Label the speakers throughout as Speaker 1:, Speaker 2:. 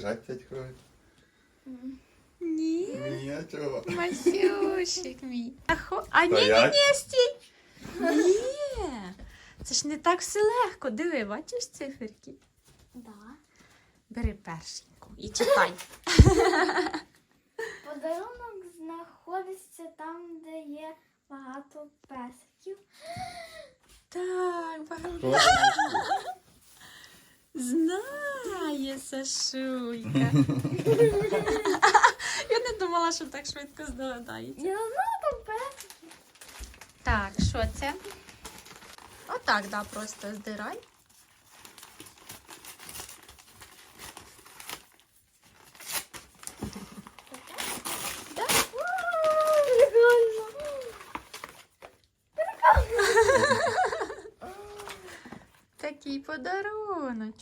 Speaker 1: лежать 5 хвилин.
Speaker 2: Ні.
Speaker 1: Ні, а чого?
Speaker 2: Масюшик мій. А, хо... а ні, ні,
Speaker 1: Стоять.
Speaker 2: ні, стій. Ні. Це ж не так все легко. Диви, бачиш циферки?
Speaker 3: Да.
Speaker 2: Бери першеньку і читай.
Speaker 3: Подарунок знаходиться там, де є багато песиків.
Speaker 2: Так, багато.
Speaker 1: Хто знає?
Speaker 2: Сашуйка. Я не думала, що так швидко здогадається.
Speaker 3: Я знаю.
Speaker 2: Так, що це? Отак, да, просто здирай. Да? Такий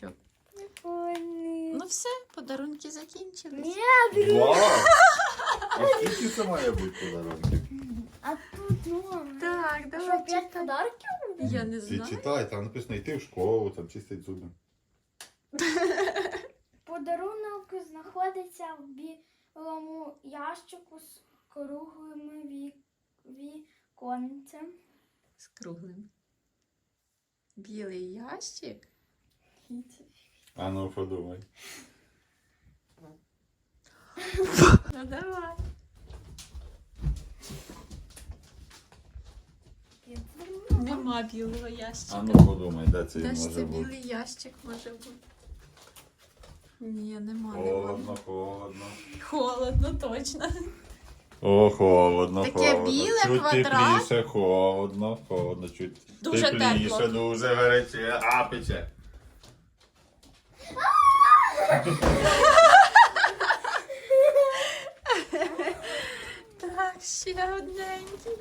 Speaker 2: подаруночок.
Speaker 3: Прикольний.
Speaker 2: Ну все, подарунки закінчились.
Speaker 3: Ні,
Speaker 1: Вау! А скільки це має бути подарунків?
Speaker 3: а тут ну.
Speaker 2: Так,
Speaker 3: Що,
Speaker 2: давай
Speaker 3: п'ять подарків?
Speaker 2: Я не
Speaker 1: Ти
Speaker 2: знаю.
Speaker 1: читай, там написано йти в школу, там чистить зуби.
Speaker 3: Подарунок знаходиться в білому ящику з круглими ві... віконцем.
Speaker 2: З круглим. Білий ящик.
Speaker 1: А ну подумай.
Speaker 2: Ну давай. Нема білого ящика.
Speaker 1: А ну подумай, де це
Speaker 2: Де ж
Speaker 1: може
Speaker 2: це
Speaker 1: бути.
Speaker 2: білий ящик може бути? Ні, нема, нема.
Speaker 1: Холодно, холодно.
Speaker 2: Холодно, точно.
Speaker 1: О, холодно,
Speaker 2: Таке
Speaker 1: холодно.
Speaker 2: біле,
Speaker 1: чуть
Speaker 2: квадрат.
Speaker 1: тепліше, холодно, холодно, чуть
Speaker 2: Дуже
Speaker 1: тепліше,
Speaker 2: тепло.
Speaker 1: дуже гаряче, а пече.
Speaker 2: Так, ще одненький.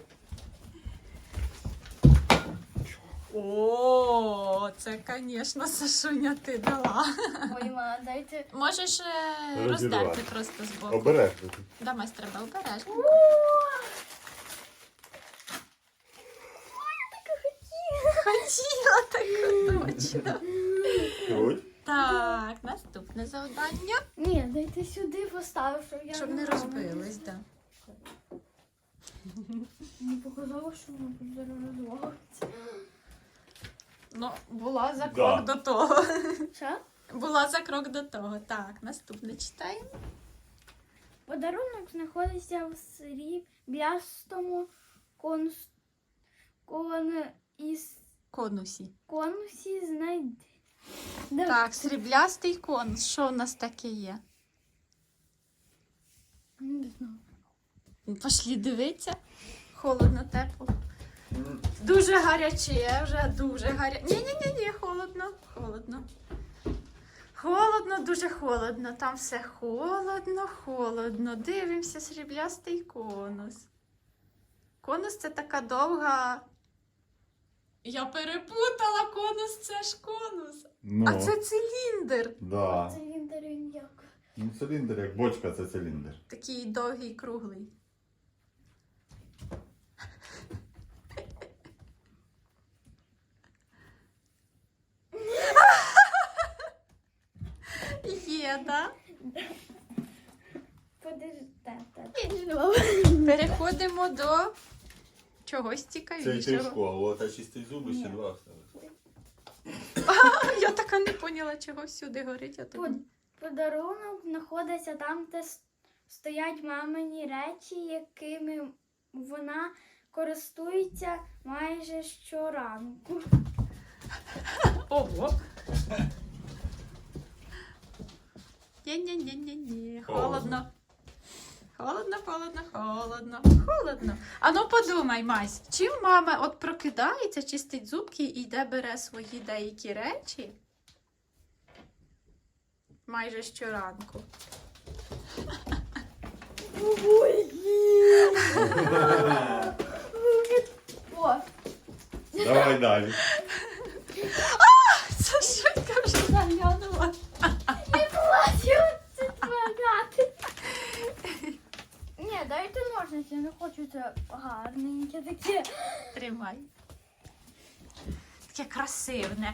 Speaker 2: О, це, звісно, Сашуня ти дала.
Speaker 3: Ой, ма, дайте.
Speaker 2: Можеш е,
Speaker 1: Розірвати.
Speaker 2: роздерти просто з боку.
Speaker 1: Обережно.
Speaker 2: Да, майстер, треба обережно. Хотіла таку точно.
Speaker 1: Круть.
Speaker 2: Так, наступне завдання.
Speaker 3: Ні, дайте сюди поставив, щоб я
Speaker 2: Щоб не
Speaker 3: ногами
Speaker 2: розбились, так.
Speaker 3: Не показало, що воно буде розвалитися.
Speaker 2: Ну, була за
Speaker 1: Да.
Speaker 2: крок до того.
Speaker 3: Що?
Speaker 2: Була за крок до того. Так, наступне читаємо.
Speaker 3: Подарунок знаходиться в сріблястому конс... кон... із
Speaker 2: Конусі.
Speaker 3: конусі знайди. Де-
Speaker 2: Так, сріблястий конус. Що в нас таке є?
Speaker 3: Не знаю.
Speaker 2: Пошлі дивитися. Холодно, тепло. Дуже гаряче, вже дуже гаряче. Ні-ні-ні, ні, холодно, холодно. Холодно, дуже холодно. Там все холодно, холодно. Дивимося, сріблястий конус. Конус це така довга. Я перепутала конус, це ж конус.
Speaker 1: Ну,
Speaker 2: А це циліндр.
Speaker 1: да.
Speaker 3: Циліндр він як.
Speaker 1: Ну, циліндр, як бочка, це циліндр.
Speaker 2: Такий довгий, круглий. Є, да?
Speaker 3: Подожди.
Speaker 2: Переходимо до чогось
Speaker 1: Це йти в
Speaker 2: цікавішого.
Speaker 1: школу, а чистить зуби ще два осталось.
Speaker 2: Я така не поняла, чого всюди горить.
Speaker 3: Подарунок знаходиться там, де с- стоять мамині речі, якими вона користується майже щоранку.
Speaker 2: Ого. Ні-ні-ні-ні-ні. Холодно. Холодно, холодно, холодно, холодно. А ну подумай, Мась, чим мама от прокидається, чистить зубки і йде бере свої деякі речі майже щоранку.
Speaker 3: О,
Speaker 1: Давай далі.
Speaker 3: Таке
Speaker 2: красивне.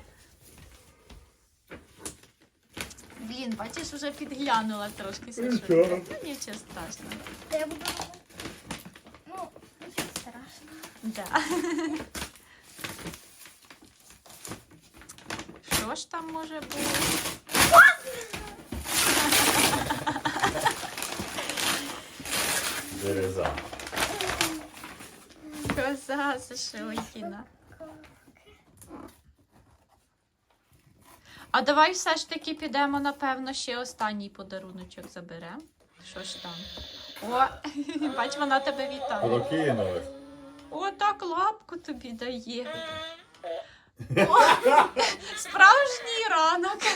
Speaker 2: Блін, бачиш, вже підглянула трошки Сашулька.
Speaker 1: Нічого.
Speaker 2: Ну, нічого страшного.
Speaker 3: Та я буду. Ну, нічого страшного.
Speaker 2: Да. Що ж там може бути?
Speaker 1: Дереза.
Speaker 2: Коза Сашулькіна. А давай все ж таки підемо, напевно, ще останній подаруночок заберемо. Що ж там? О, бач, вона тебе вітає.
Speaker 1: Прокинулась.
Speaker 2: О, так лапку тобі дає. О, справжній ранок.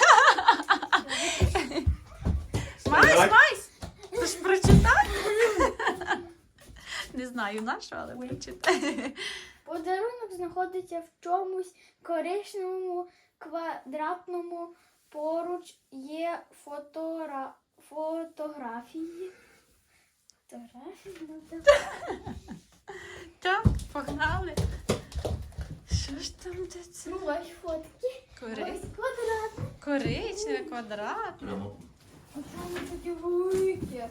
Speaker 1: Так.
Speaker 2: Мась, ти ж прочитай? Не знаю на що, але прочитай.
Speaker 3: Подарунок знаходиться в чомусь коричневому квадратному. Поруч є фотора... фотографії. Фотографії? Ну, так.
Speaker 2: Так, погнали. Що ж там де це?
Speaker 3: Ну, ось фотки.
Speaker 2: Кори...
Speaker 3: Ось квадрат.
Speaker 2: Коричневе, квадратне.
Speaker 1: Прямо.
Speaker 3: Ось вони такі великі.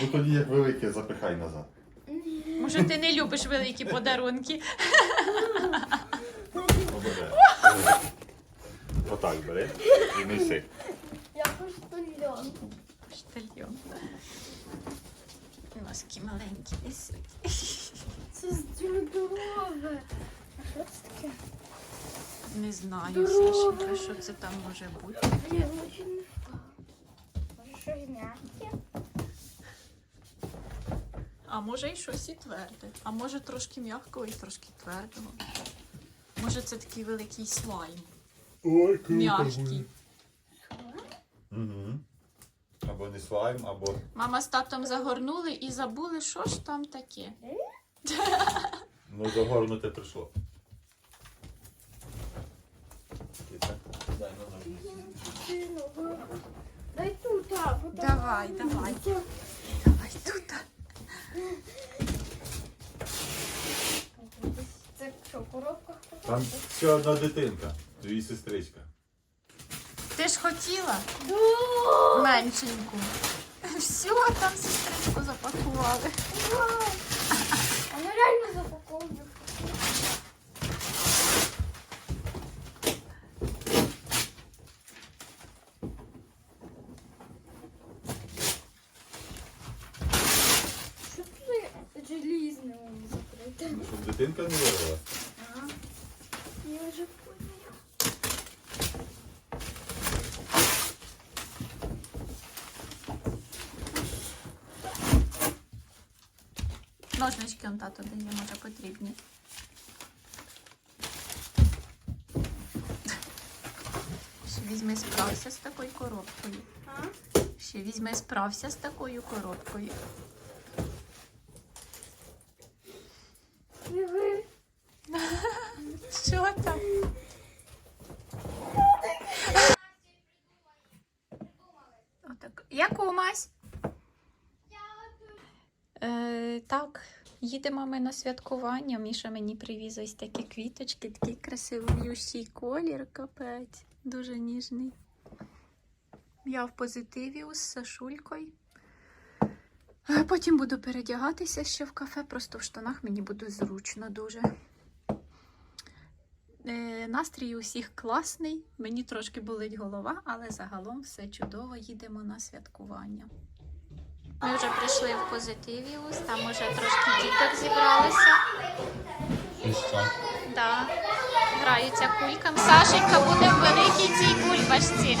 Speaker 1: Ну тоді як велике, запихай назад.
Speaker 3: Ні.
Speaker 2: Може, ти не любиш великі подарунки?
Speaker 1: Отак бери і неси.
Speaker 3: Я поштальон.
Speaker 2: Штальйон. Носки маленькі несуть.
Speaker 3: Це здорове. А що це таке?
Speaker 2: Не знаю. Сашенька, що це там може бути.
Speaker 3: Я дуже не впав. Може щось м'яке?
Speaker 2: А може і щось і тверде. А може трошки м'якого і трошки твердого. Може це такий великий слайм.
Speaker 1: Ой,
Speaker 2: М'який.
Speaker 1: Угу. Або не слайм, або.
Speaker 2: Мама з татом загорнули і забули, що ж там таке.
Speaker 1: Ну, загорнуте прийшло. Дай на ноги.
Speaker 3: Дай тут, так. бо там-
Speaker 2: Давай, давай.
Speaker 3: Це що, коробка?
Speaker 1: Там ще одна дитинка, твій сестричка.
Speaker 2: Ти ж хотіла меншеньку. Все, там сестричку запакували.
Speaker 3: Вона реально запаковує. Що тут за желізне воно закрите?
Speaker 1: Ну, щоб дитинка не вирвала.
Speaker 3: Ага. Я вже поняла.
Speaker 2: Ножнички он тато дає, може потрібні. Ще візьми справся з такою коробкою.
Speaker 3: А?
Speaker 2: Ще візьми справся з такою коробкою.
Speaker 3: Диви.
Speaker 2: Що там? Отак. Яку мась? Е, так, їдемо ми на святкування. Міша мені привіз ось такі квіточки, такий красивий колір, капець, дуже ніжний. Я в позитиві з Сашулькою. Потім буду передягатися ще в кафе, просто в штанах мені буде зручно дуже. Е, Настрій у всіх класний. Мені трошки болить голова, але загалом все чудово. Їдемо на святкування. Ми вже прийшли в позитивіус, там уже трошки діток зібралися. Да. Граються кульками. Сашенька буде в великій цій бульбашці.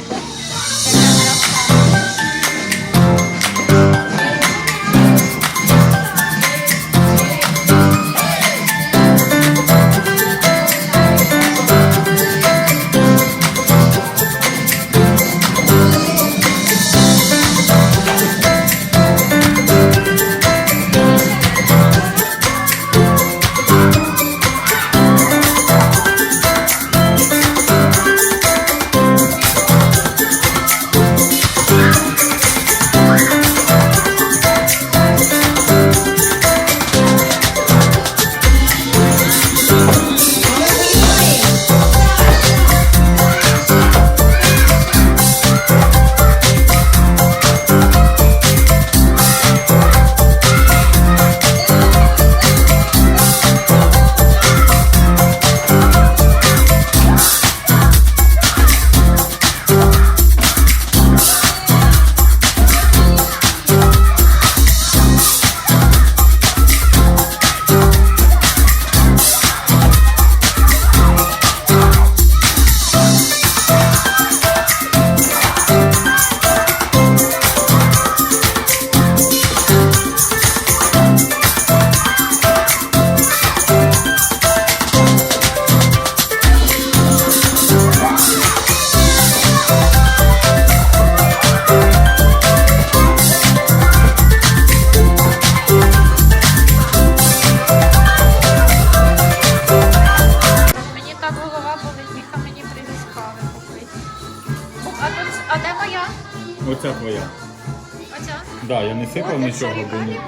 Speaker 4: Нічого,
Speaker 2: це
Speaker 4: бо не-
Speaker 2: Віталій,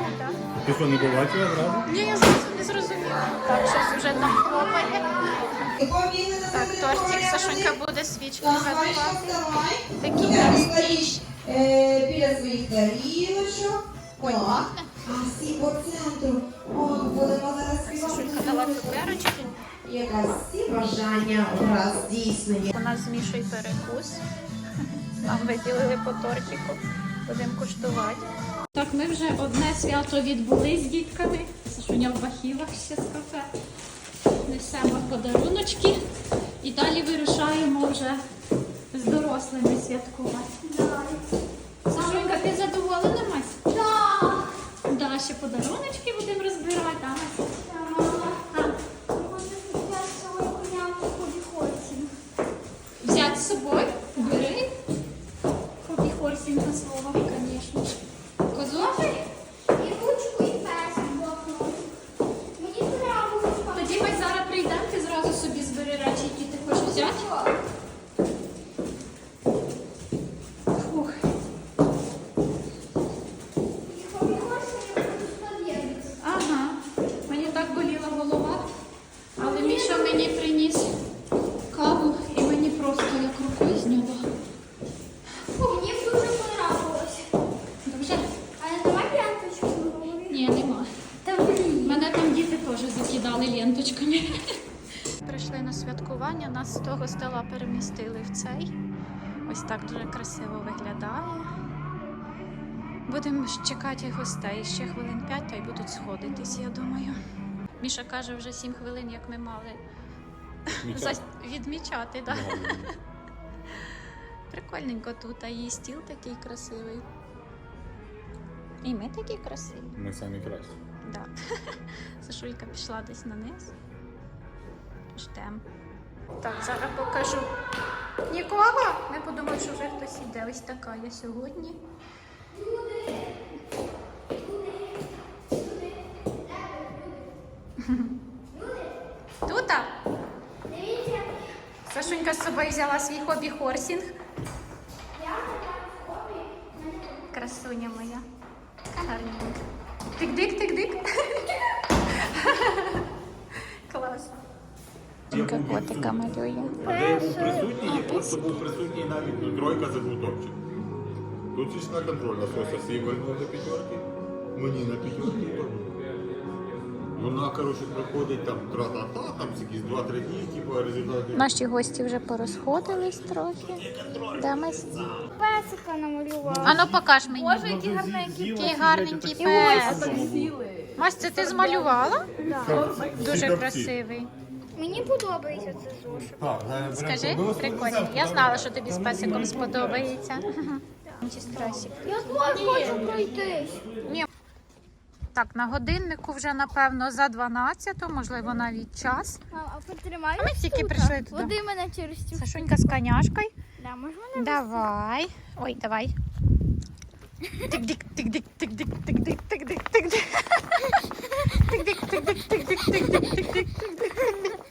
Speaker 4: ти що не побачила одразу?
Speaker 2: Ні, я зразу не зрозуміла. Так, щось вже там хлопає. Так, тортик Сашунька буде свічку готувати. Такий гарний.
Speaker 5: Е, біля своїх тарілочок.
Speaker 2: Ой,
Speaker 5: Так.
Speaker 2: пахне.
Speaker 5: А всі по центру. О, будемо зараз
Speaker 2: Сашунька дала
Speaker 5: співати.
Speaker 2: цукерочки.
Speaker 5: Якраз всі бажання раз здійснені.
Speaker 2: У нас змішує перекус. Нам виділили по тортику. Будемо куштувати. Так, ми вже одне свято відбули з дітками. Сашуня в бахілах ще з кафе. Несемо подаруночки і далі вирушаємо вже з дорослими святкувати. Сашунька, ти задоволена, Мась? Так. Да, ще подаруночки будемо розбирати, Мась? Взяти з собою? Бери. Хобі Хорсінка слово, звісно. Козу? Тоді ми зараз прийдемо, ти зразу собі збери речі, які ти хочеш взяти. Фух. Ага. Мені так боліла голова, але Міша мені приніс каву і мені просто як рукою зняло.
Speaker 3: Мені дуже понравилось.
Speaker 2: Дуже?
Speaker 3: А не давай п'яточку говори.
Speaker 2: Ні, нема.
Speaker 3: Та блін.
Speaker 2: Мене там діти теж закидали ленточками. Прийшли на святкування, нас з того стола перемістили в цей. Ось так дуже красиво виглядає. Будемо чекати гостей ще хвилин 5, та й будуть сходитись, я думаю. Міша каже, вже 7 хвилин, як ми мали зас- відмічати. Да? Прикольненько тут, а її стіл такий красивий. І ми такі красиві.
Speaker 4: Ми самі кращі.
Speaker 2: Да. Сашулька пішла десь на низ. Ждем. Так, зараз покажу. Нікого? Ми подумали, що вже хтось іде. Ось така я сьогодні. Тута? Сашунька з собою взяла свій хобі хорсінг. Красуня моя. Тик-дик, тик-дик. Клас. Жінка котика малює.
Speaker 4: А де був присутній, просто був присутній навіть ну, тройка за жовтовчик. Тут ж на контроль насоса вигнали на п'ятерки, мені на п'ятерки. Вона, коротше, приходить там тра-та-та, там якісь 2-3 дні, типу, результати.
Speaker 2: Наші гості вже порозходились трохи. Де ми?
Speaker 3: Песика намалювала.
Speaker 2: Ану, покаж мені.
Speaker 3: Боже, які гарненькі.
Speaker 2: Який гарненький пес. Мась, це ти змалювала? Дуже красивий.
Speaker 3: Мені подобається це зошит.
Speaker 2: Скажи, прикольно. Я знала, що тобі з песиком сподобається. Чи стресик.
Speaker 3: Я теж хочу пройтись.
Speaker 2: Так, на годиннику вже напевно за 12, можливо, навіть час.
Speaker 3: Мам, а потримай.
Speaker 2: А ми тільки прийшли туди.
Speaker 3: Води мене через цю.
Speaker 2: Сашунька з коняшкою.
Speaker 3: Да, може мене
Speaker 2: Давай. Ой, давай. Тик-дик, тик-дик, тик-дик, тик-дик, тик-дик, тик-дик. Тик-дик, тик-дик, тик-дик, тик-дик, тик-дик, тик-дик.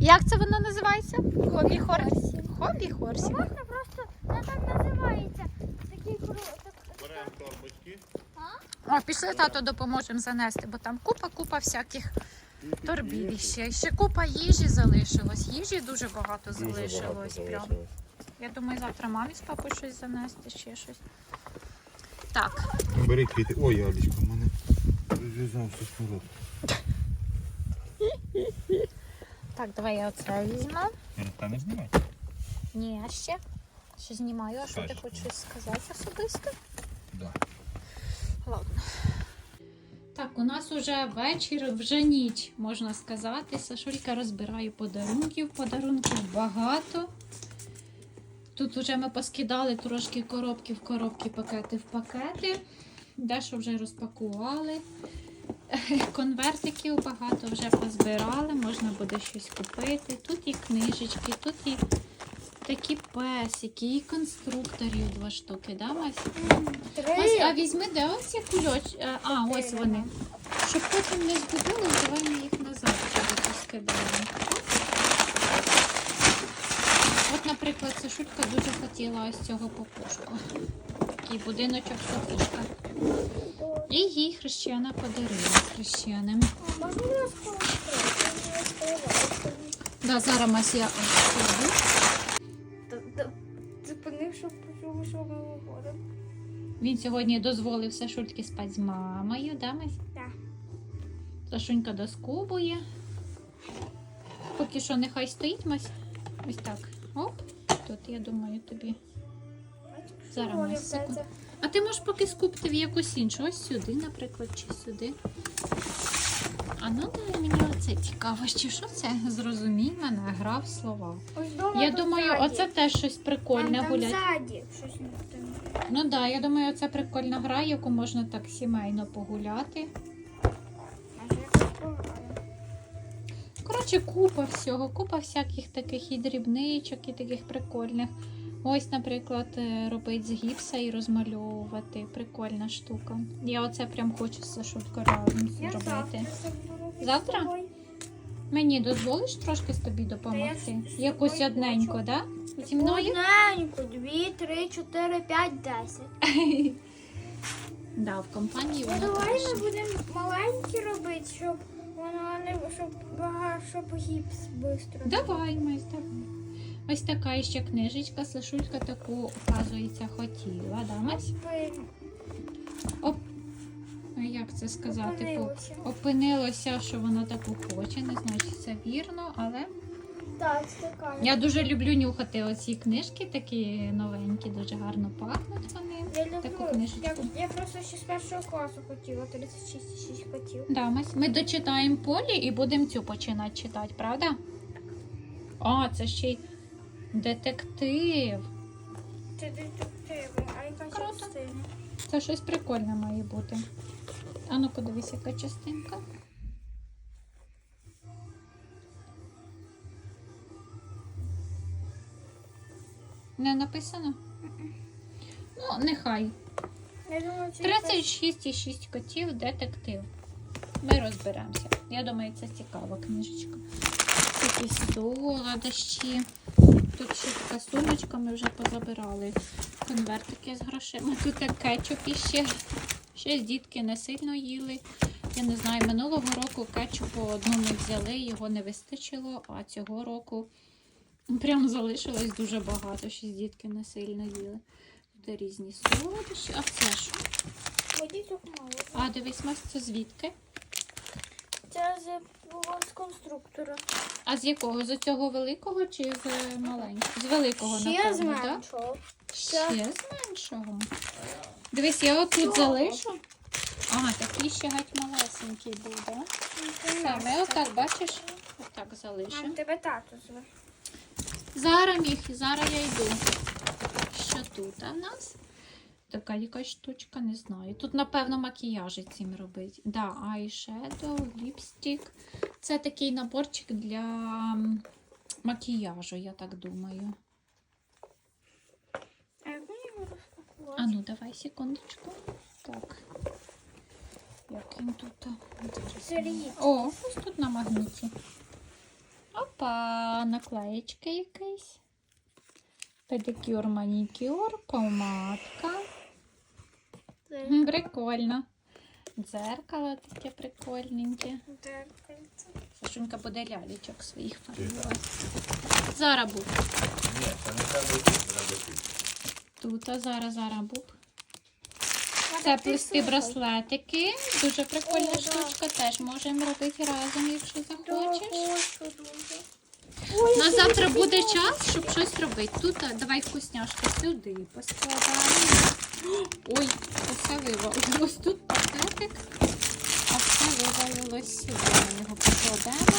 Speaker 2: Як це воно називається? Хобі хорсі. Хобі хорсі.
Speaker 3: Можна просто не так називається. Такий круг.
Speaker 4: Беремо торбочки.
Speaker 2: О, пішли тато допоможемо занести, бо там купа-купа всяких торбів ще. Ще купа їжі залишилось. Їжі дуже багато залишилось. Прям. Я думаю, завтра мамі з папою щось занести, ще щось. Так,
Speaker 4: Бери квіти. Ой, Алічка, в мене розв'язався шнурок.
Speaker 2: так, давай я оце візьму.
Speaker 4: Перестанеш знімати?
Speaker 2: Ні, а ще. Ще знімаю, а що ти хочеш сказати особисто?
Speaker 4: Да.
Speaker 2: Ладно. Так, у нас уже вечір, вже ніч, можна сказати. Сашулька розбирає подарунків. Подарунків багато. Тут вже ми поскидали трошки коробки в коробки, пакети в пакети. Дещо вже розпакували. Конвертиків багато вже позбирали, можна буде щось купити. Тут і книжечки, тут і такі песики, і конструкторів два штуки, да, Мась? Ось, а візьми, де ось ці кульоч. е, А, ось вони. Щоб потім не згубились, давай ми їх назад туди поскидаємо. От, наприклад, Сашулька дуже хотіла ось цього попушку. Такий будиночок Софішка. І їй хрещена подарила з хрещеним. Да, зараз Мася я ось
Speaker 3: Зупинив,
Speaker 2: Він сьогодні дозволив Сашульки спати з мамою, да, Мась?
Speaker 3: Так.
Speaker 2: Сашунька доскубує. Поки що нехай стоїть Мась. Ось так. Оп. Тут, я думаю, тобі. Зараз, Мась, секунду. А ти можеш поки скупти в якусь іншу. Ось сюди, наприклад, чи сюди. А ну мені оце цікаво, чи що це? Зрозумій мене, гра в слова.
Speaker 3: Ось дома
Speaker 2: Я
Speaker 3: тут
Speaker 2: думаю,
Speaker 3: ззаді.
Speaker 2: оце теж щось прикольне
Speaker 3: там,
Speaker 2: гулять.
Speaker 3: Там ззаді щось не там.
Speaker 2: Ну так, да, я думаю, це прикольна гра, яку можна так сімейно погуляти.
Speaker 3: А якось пограю.
Speaker 2: Коротше, купа всього, купа всяких таких і дрібничок, і таких прикольних. Ось, наприклад, е, робити з гіпса і розмальовувати. Прикольна штука. Я оце прям хочу з Сашуткою разом зробити.
Speaker 3: завтра.
Speaker 2: Мені дозволиш трошки з тобі допомогти? Якусь
Speaker 3: хочу.
Speaker 2: да? Зі мною?
Speaker 3: Одненько, дві, три, чотири, п'ять, десять.
Speaker 2: Да, в компанії
Speaker 3: Ну
Speaker 2: воно
Speaker 3: давай ми будемо маленькі робити, щоб воно не щоб щоб гіпс швидко.
Speaker 2: Давай, давай. Ось така ще книжечка. Сашулька таку, оказується, хотіла, да, Мась? А як це сказати?
Speaker 3: Опинилося.
Speaker 2: Опинилося, що вона таку хоче. Не знаю, чи це вірно, але
Speaker 3: Так, така.
Speaker 2: я дуже люблю нюхати оці книжки, такі новенькі, дуже гарно пахнуть вони.
Speaker 3: Я
Speaker 2: таку
Speaker 3: люблю.
Speaker 2: книжечку.
Speaker 3: Я, я просто ще з першого класу хотіла, 36,6 хотів.
Speaker 2: Да, Мась, ми дочитаємо полі і будемо цю починати читати, правда? А, це ще й детектив.
Speaker 3: Це детективи, а яка
Speaker 2: Круто.
Speaker 3: частина?
Speaker 2: Це щось прикольне має бути. А ну подивись, яка частинка. Не написано? Ну, нехай.
Speaker 3: Я думаю, це
Speaker 2: 36,6 котів детектив. Ми розберемося. Я думаю, це цікава книжечка. Якісь солодощі. Тут ще така сумочка, ми вже позабирали. Конвертики з грошима. Тут як кетчуп іще. Ще дітки не сильно їли. Я не знаю, минулого року кетчупу одну ми взяли, його не вистачило, а цього року прям залишилось дуже багато. Ще дітки не сильно їли. Тут різні солодощі. А це що? А, дивись, Мась, це звідки?
Speaker 3: Це з, з конструктора.
Speaker 2: А з якого? З цього великого чи з маленького? З великого,
Speaker 3: Ще з
Speaker 2: напевно, так?
Speaker 3: меншого.
Speaker 2: Ще з меншого. Дивись, я отут залишу. Ага, такий ще геть малесенький був, так? Ми отак, бачиш, отак
Speaker 3: А
Speaker 2: залишимо.
Speaker 3: тебе тато зве.
Speaker 2: Зараз міг, зараз я йду. Що тут а в нас? Така якась штучка, не знаю. Тут, напевно, макіяжі цим робить. Да, eyeshadow, ліпстик. Це такий наборчик для макіяжу, я так думаю.
Speaker 3: А
Speaker 2: ну, давай секундочку. Так. Як він тут? О, ось тут на магніті. Опа, наклеєчки якийсь. Педикюр, манікюр, помадка.
Speaker 3: Це
Speaker 2: М, Прикольно. Дзеркало таке прикольненьке.
Speaker 3: дзеркальце.
Speaker 2: Сашунька буде лялечок своїх фарбувати. Зараз був.
Speaker 1: Ні, це не треба тут,
Speaker 2: а зараз, зараз був. Це
Speaker 3: ти
Speaker 2: плести
Speaker 3: слухай.
Speaker 2: браслетики. Дуже прикольна
Speaker 3: О, да.
Speaker 2: штучка. Теж можемо робити разом, якщо захочеш.
Speaker 3: хочу дуже.
Speaker 2: У нас завтра буде час, щоб щось робити. Тут а, давай вкусняшки сюди поскладаємо. Ой, оце вивалилось. Тут пакетик, а все вивалилось сюди. Ми його покладемо.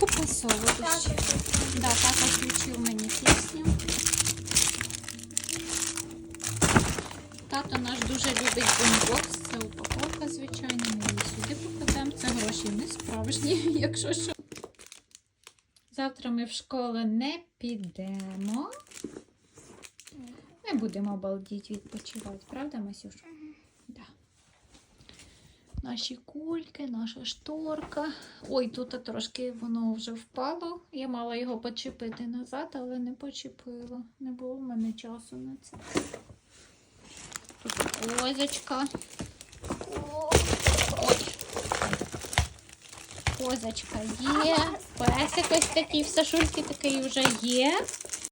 Speaker 2: Купа солодощів. Да, тато включив мені пісню. Тато наш дуже любить бумбокс. Це упаковка, звичайно. Це гроші не справжні, якщо що. Завтра ми в школу не підемо. Ми будемо обалдіть відпочивати, правда, Масюш? Да. Наші кульки, наша шторка. Ой, тут трошки воно вже впало. Я мала його почепити назад, але не почепила. Не було в мене часу на це. Тут козочка. О, Ой. Козочка є. Песик ось такий в Сашульки такий вже є.